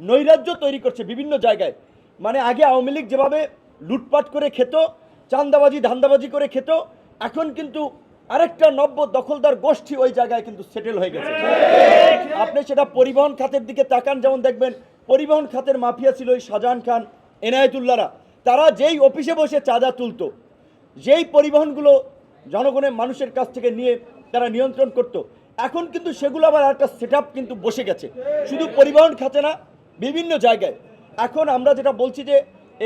নৈরাজ্য তৈরি করছে বিভিন্ন জায়গায়। মানে আগে আওয়ামী লীগ যেভাবে লুটপাট করে খেত চান্দাবাজি ধান্দাবাজি করে খেত, এখন কিন্তু আরেকটা নব্য দখলদার গোষ্ঠী ওই জায়গায় কিন্তু সেটেল হয়ে গেছে। আপনি সেটা পরিবহন খাতের দিকে তাকান, যেমন দেখবেন পরিবহন খাতের মাফিয়া ছিল ওই শাহজাহান খান এনায়েতুল্লারা তারা যেই অফিসে বসে চাঁদা তুলতো, যেই পরিবহনগুলো জনগণের মানুষের কাছ থেকে নিয়ে তারা নিয়ন্ত্রণ করত, এখন কিন্তু সেগুলো আবার একটা সেট কিন্তু বসে গেছে। শুধু পরিবহন খাতে না বিভিন্ন জায়গায়। এখন আমরা যেটা বলছি যে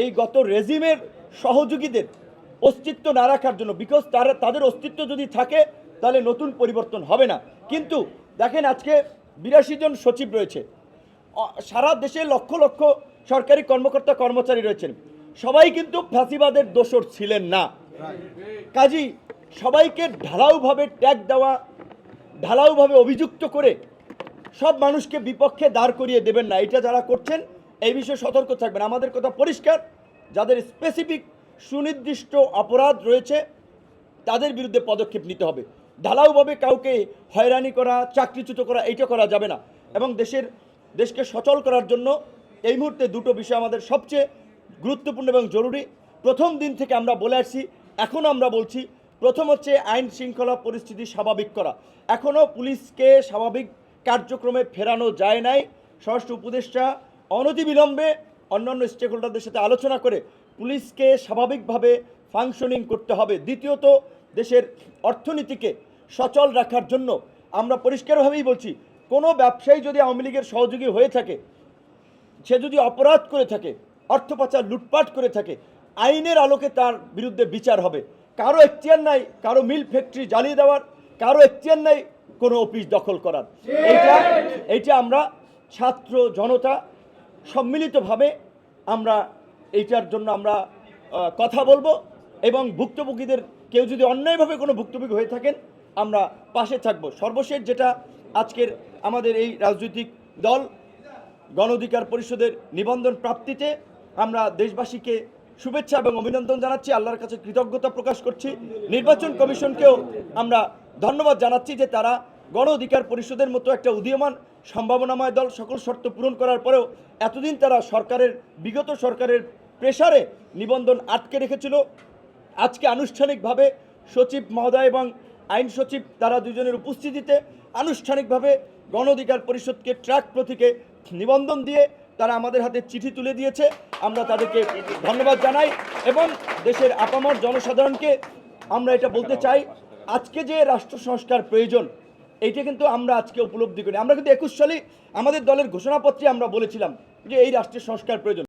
এই গত রেজিমের সহযোগীদের অস্তিত্ব না রাখার জন্য বিকজ তারা তাদের অস্তিত্ব যদি থাকে, তাহলে নতুন পরিবর্তন হবে না। কিন্তু দেখেন আজকে বিরাশি জন সচিব রয়েছে। সারা দেশে লক্ষ লক্ষ সরকারি কর্মকর্তা কর্মচারী রয়েছেন। সবাই কিন্তু ফ্যাসিবাদের দোষর ছিলেন না। কাজী, সবাইকে ঢালাওভাবে ট্যাগ দেওয়া ঢালাওভাবে অভিযুক্ত করে সব মানুষকে বিপক্ষে দাঁড় করিয়ে দেবেন না। এটা যারা করছেন, এই বিষয়ে সতর্ক থাকবেন। আমাদের কথা পরিষ্কার, যাদের স্পেসিফিক সুনির্দিষ্ট অপরাধ রয়েছে, তাদের বিরুদ্ধে পদক্ষেপ নিতে হবে। ঢালাওভাবে কাউকে হয়রানি করা, চাকরিচ্যুত করা, এইটা করা যাবে না। এবং দেশের, দেশকে সচল করার জন্য এই মুহূর্তে দুটো বিষয় আমাদের সবচেয়ে গুরুত্বপূর্ণ এবং জরুরি। প্রথম দিন থেকে আমরা বলে আসছি, এখন আমরা বলছি, প্রথম হচ্ছে আইন শৃঙ্খলা পরিস্থিতি স্বাভাবিক করা। এখনও পুলিশকে স্বাভাবিক কার্যক্রমে ফেরানো যায় নাই। স্বরাষ্ট্র উপদেষ্টা অনতিবিলম্বে অন্যান্য স্টেক হোল্ডারদের সাথে আলোচনা করে পুলিশকে স্বাভাবিকভাবে ফাংশনিং করতে হবে। দ্বিতীয়ত, দেশের অর্থনীতিকে সচল রাখার জন্য আমরা পরিষ্কারভাবেই বলছি, কোনো ব্যবসায়ী যদি আওয়ামী লীগের সহযোগী হয়ে থাকে, সে যদি অপরাধ করে থাকে, অর্থ পাচার, লুটপাট করে থাকে, আইনের আলোকে তার বিরুদ্ধে বিচার হবে। কারও এখতিয়ার নাই, কারও মিল ফ্যাক্টরি জ্বালিয়ে দেওয়ার, কারও এখতিয়ার নাই কোনো অফিস দখল করার। এইটা এইটা আমরা ছাত্র জনতা সম্মিলিতভাবে আমরা এইটার জন্য আমরা কথা বলব এবং ভুক্তভোগীদের কেউ যদি অন্যায়ভাবে কোনো ভুক্তভোগী হয়ে থাকেন আমরা পাশে থাকব। সর্বশেষ যেটা আজকের আমাদের এই রাজনৈতিক দল গণ অধিকার পরিষদের নিবন্ধন প্রাপ্তিতে আমরা দেশবাসীকে শুভেচ্ছা এবং অভিনন্দন জানাচ্ছি আল্লাহর কাছে কৃতজ্ঞতা প্রকাশ করছি। নির্বাচন কমিশনকেও আমরা ধন্যবাদ জানাচ্ছি যে তারা গণ অধিকার পরিষদের মতো একটা উদীয়মান সম্ভাবনাময় দল সকল শর্ত পূরণ করার পরেও এতদিন তারা সরকারের, বিগত সরকারের প্রেসারে নিবন্ধন আটকে রেখেছিল। আজকে আনুষ্ঠানিকভাবে সচিব মহোদয় এবং আইন সচিব তারা দুজনের উপস্থিতিতে আনুষ্ঠানিকভাবে গণ অধিকার পরিষদকে ট্র্যাক প্রতীকে নিবন্ধন দিয়ে তারা আমাদের হাতে চিঠি তুলে দিয়েছে। আমরা তাদেরকে ধন্যবাদ জানাই এবং দেশের আপামর জনসাধারণকে আমরা এটা বলতে চাই, আজকে যে রাষ্ট্র সংস্কার প্রয়োজন এইটা কিন্তু আমরা আজকে উপলব্ধি করি। আমরা কিন্তু একুশ সালে আমাদের দলের ঘোষণাপত্রে আমরা বলেছিলাম যে এই রাষ্ট্রের সংস্কার প্রয়োজন।